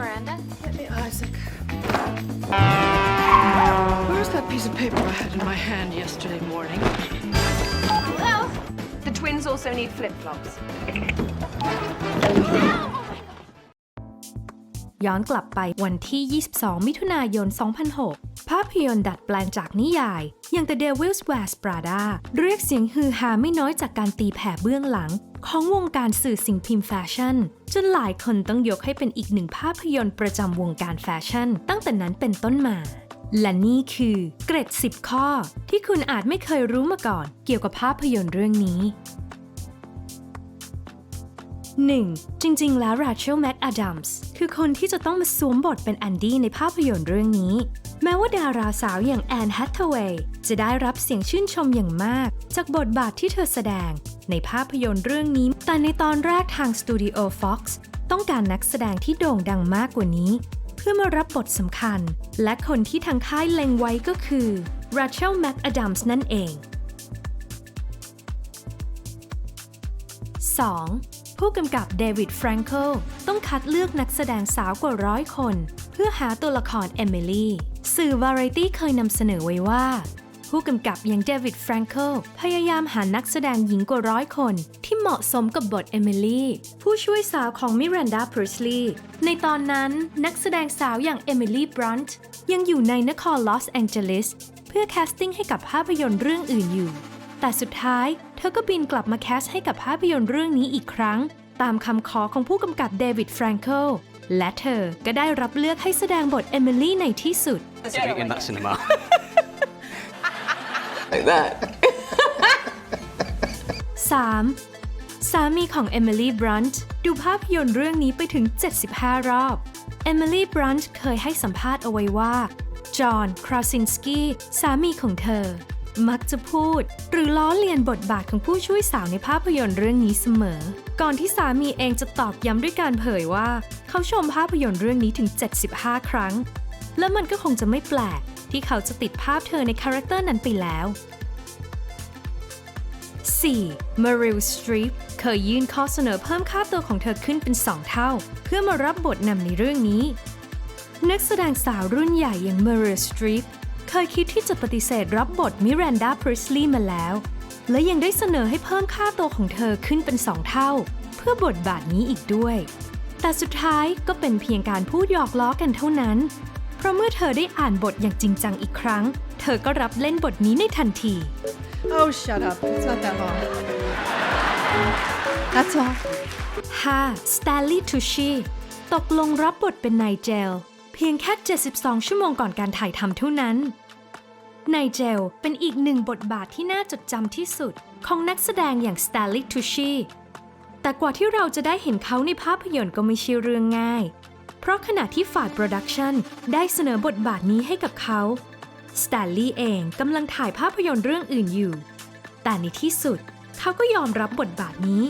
Miranda. Get me Isaac. Where's that piece of paper I had in my hand yesterday morning? Hello? The twins also need flip flops. ย้อนกลับไปวันที่ 22 มิถุนายน 2006 ภาพยนตร์ดัดแปลงจากนิยาย อย่าง The Devil's Wears Prada เรียกเสียงฮือฮาไม่น้อยจากการตีแผ่เบื้องหลัง ของวงการสื่อสิ่งพิมพ์แฟชั่น จนหลายคนต้องยกให้เป็นอีกหนึ่งภาพยนตร์ประจำวงการแฟชั่น ตั้งแต่นั้นเป็นต้นมา และนี่คือเกร็ด 10 ข้อ ที่คุณอาจไม่เคยรู้มาก่อน เกี่ยวกับภาพยนตร์เรื่องนี้ 1. จริง ๆ แล้ว Rachel McAdams คือคนที่จะต้องมาสวมบทเป็นแอนดี้ในภาพยนตร์เรื่องนี้ แม้ว่าดาราสาวอย่างแอนแฮทเวย์จะได้รับเสียงชื่นชมอย่างมาก จากบทบาทที่เธอแสดง ในภาพยนตร์เรื่องนี้ แต่ในตอนแรกทางสตูดิโอ Fox ต้องการนักแสดงที่โด่งดังมากกว่านี้ เพื่อมารับบทสำคัญ และคนที่ทางค่ายเล็งไว้ก็คือ Rachel McAdams นั่นเอง 2. ผู้กำกับเดวิดแฟรงเคิลต้องคัดเลือกนักแสดงสาวกว่าร้อยคน เพื่อหาตัวละครเอมิลี่สื่อวาไรตี้เคยนำเสนอไว้ว่า ผู้กำกับอย่างเดวิดแฟรงเคิลพยายามหานักแสดงหญิงกว่าร้อยคน ที่เหมาะสมกับบทเอมิลี่ผู้ช่วยสาวของมิรันดาพริสลีย์ในตอนนั้นนักแสดงสาวอย่างเอมิลี่บรันท์ยังอยู่ในนครลอสแองเจลิสเพื่อแคสติ้งให้กับภาพยนตร์เรื่องอื่นอยู่ แต่สุดท้ายเธอก็บินกลับมาแคสให้กับภาพยนตร์เรื่องนี้อีกครั้ง ตามคำขอของผู้กำกับเดวิดแฟรงเคิลและเธอก็ได้รับเลือกให้แสดงบทเอมิลี่ในที่สุด in that cinema. Like that. 3. สามีของเอมิลี่บรันท์ดูภาพยนตร์เรื่องนี้ไปถึง 75 รอบ เอมิลี่บรันท์เคยให้สัมภาษณ์เอาไว้ว่า จอห์น คราซินสกี้ สามีของเธอ มักจะพูด หรือล้อเลียนบทบาทของผู้ช่วยสาวในภาพยนตร์เรื่องนี้เสมอ ก่อนที่สามีเองจะตอกย้ำด้วยการเผยว่า เขาชมภาพยนตร์เรื่องนี้ถึง 75 ครั้ง และมันก็คงจะไม่แปลก ที่เขาจะติดภาพเธอในคาแรคเตอร์นั้นไปแล้ว 4. Meryl Streep เคยยื่นข้อเสนอเพิ่มค่าตัวของเธอขึ้นเป็น 2 เท่า เพื่อมารับบทนำในเรื่องนี้ นักแสดงสาวรุ่นใหญ่อย่าง Meryl Streep เคยคิดที่จะปฏิเสธรับบทมิรันดาพริสลีย์มาแล้ว และยังได้เสนอให้เพิ่มค่าตัวของเธอขึ้นเป็น 2 เท่า เพื่อบทบาทนี้อีกด้วย แต่สุดท้ายก็เป็นเพียงการพูดหยอกล้อกันเท่านั้น เพราะเมื่อเธอได้อ่านบทอย่างจริงจังอีกครั้ง เธอก็รับเล่นบทนี้ในทันที Oh, shut up. It's not that long. That's all. 5. Stanley Tucci ตกลงรับบทเป็นนายเจล เพียงแค่ 72 ชั่วโมงก่อนการถ่ายทำเท่านั้นนายเจลเป็นอีกหนึ่งบทบาทที่น่าจดจำที่สุด ของนักแสดงอย่าง Stanley Tucci แต่กว่าที่เราจะได้เห็นเขาในภาพยนตร์ก็ไม่ใช่เรื่องง่าย เพราะขณะที่ฝ่ายโปรดักชันได้เสนอบทบาทนี้ให้กับเขาสแตนลีย์เองกำลังถ่ายภาพยนตร์เรื่องอื่นอยู่ แต่ในที่สุดเขาก็ยอมรับบทบาทนี้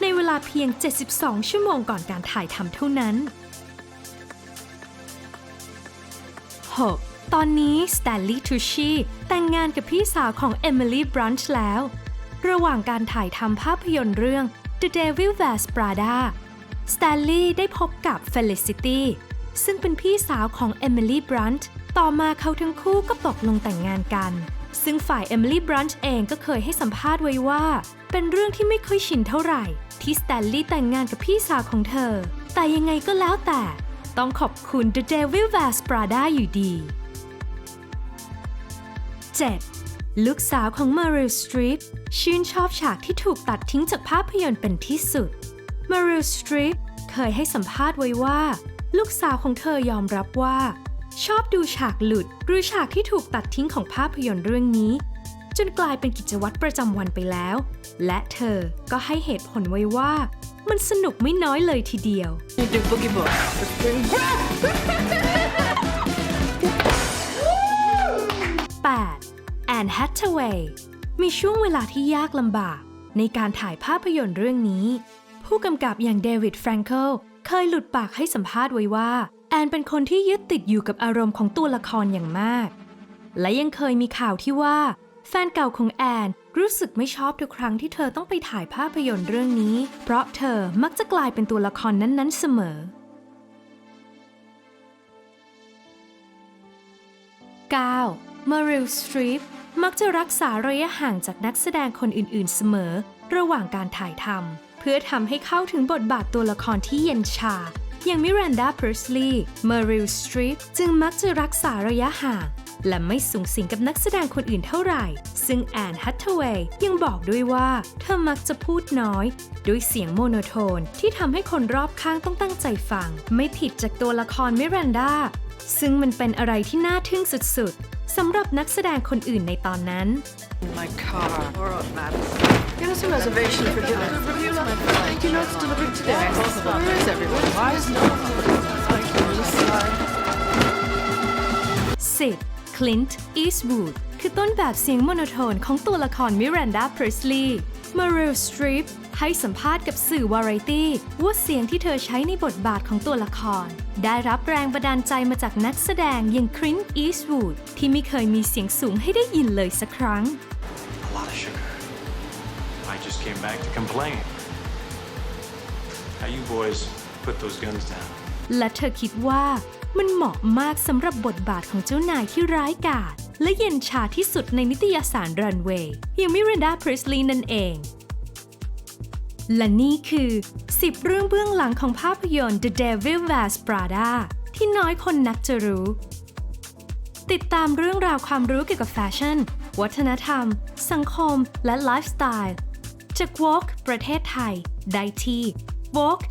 ในเวลาเพียง 72 ชั่วโมงก่อนการถ่ายทำเท่านั้น 6. ตอนนี้สแตนลีย์ทูชีแต่งงานกับพี่สาวของเอมิลี่บรันช์แล้ว ระหว่างการถ่ายทำภาพยนตร์เรื่อง The Devil Wears Prada สแตนลีย์ได้พบกับ Felicity ซึ่งเป็นพี่สาวของเอมิลี่บรันช์ต่อมาเขาทั้งคู่ก็ตกลงแต่งงานกัน ซึ่งฝ่ายเอมิลี่บรันช์เองก็เคยให้สัมภาษณ์ไว้ว่า เป็นเรื่องที่ไม่ค่อยชินเท่าไหร่ ที่สแตนลีย์แต่งงานกับพี่สาวของเธอ แต่ยังไงก็แล้วแต่ ต้องขอบคุณ The Devil Wears Prada อยู่ดี 7. ลูกสาวของ Meryl Streep ชื่นชอบฉากที่ถูกตัดทิ้งจากภาพยนตร์เป็นที่สุด Meryl Streep เคยให้สัมภาษณ์ไว้ว่า ลูกสาวของเธอยอมรับว่า ชอบดูฉากหลุด หรือฉากที่ถูกตัดทิ้งของภาพยนตร์เรื่องนี้ จนกลายเป็นกิจวัตรประจำวันไปแล้ว และเธอก็ให้เหตุผลไว้ว่า มันสนุกไม่น้อยเลยทีเดียว You do boogie book. 8. แอนแฮทเวย์มีช่วงเวลาที่ยากลำบากในการถ่ายภาพยนตร์เรื่องนี้ ผู้กำกับอย่างเดวิดแฟรงเกิลเคยหลุดปากให้สัมภาษณ์ไว้ว่า แอนเป็นคนที่ยึดติดอยู่กับอารมณ์ของตัวละครอย่างมาก และยังเคยมีข่าวที่ว่า แฟนเก่าของแอนรู้สึกไม่ชอบทุกครั้งที่เธอต้องไปถ่ายภาพยนตร์เรื่องนี้ เพราะเธอมักจะกลายเป็นตัวละครนั้นๆเสมอ 9. มาริลสตรีปมักจะรักษาระยะห่างจากนักแสดงคนอื่นๆเสมอ ระหว่างการถ่ายทำ เพื่อทำให้เข้าถึงบทบาทตัวละครที่เย็นชา อย่างมิรันดาเพอร์สลีย์มาริลสตรีปจึงมักจะรักษาระยะห่าง และไม่สูงสิงกับนักแสดงคนอื่นเท่าไหร่ ซึ่งแอนฮัตเทเวย์ยังบอกด้วยว่า เธอมักจะพูดน้อย ด้วยเสียงโมโนโทนที่ทำให้คนรอบข้างต้องตั้งใจฟัง ไม่ผิดจากตัวละครมิรันดาซึ่งมันเป็นอะไรที่น่าทึ่งสุดๆ สำหรับนักแสดงคนอื่นในตอนนั้น In my car. All right, Madison. Give us a reservation for dinner. My flight. You know it's delivered today. Where is everyone? Why is no one? I'm really sorry. 10. Clint Eastwood คือต้นแบบเสียงโมโนโทนของตัวละครมิรันดาเพรสลีย์มาริลสตรีป ให้สัมภาษณ์กับสื่อวาไรตี้ว่าเสียงที่เธอใช้ในบทบาทของตัวละคร ได้รับแรงบันดาลใจมาจากนักแสดงอย่างครินต์อีสต์วูดที่ไม่เคยมีเสียงสูงให้ได้ยินเลยสักครั้ง A lot of sugar. I just came back to complain. How you boys put those guns down? และเธอคิดว่ามันเหมาะมากสำหรับบทบาทของเจ้านายที่ร้ายกาจและเย็นชาที่สุดในนิตยสารรันเวย์อย่างมิรันดาพริสลีย์นั่นเอง และนี่คือ 10 เรื่องเบื้องหลังของภาพยนตร์ The Devil Wears Prada ที่น้อยคนนักจะรู้ ติดตามเรื่องราวความรู้เกี่ยวกับแฟชั่น วัฒนธรรม สังคม และไลฟ์สไตล์จาก Vogue ประเทศไทย ได้ที่ vogue.co.th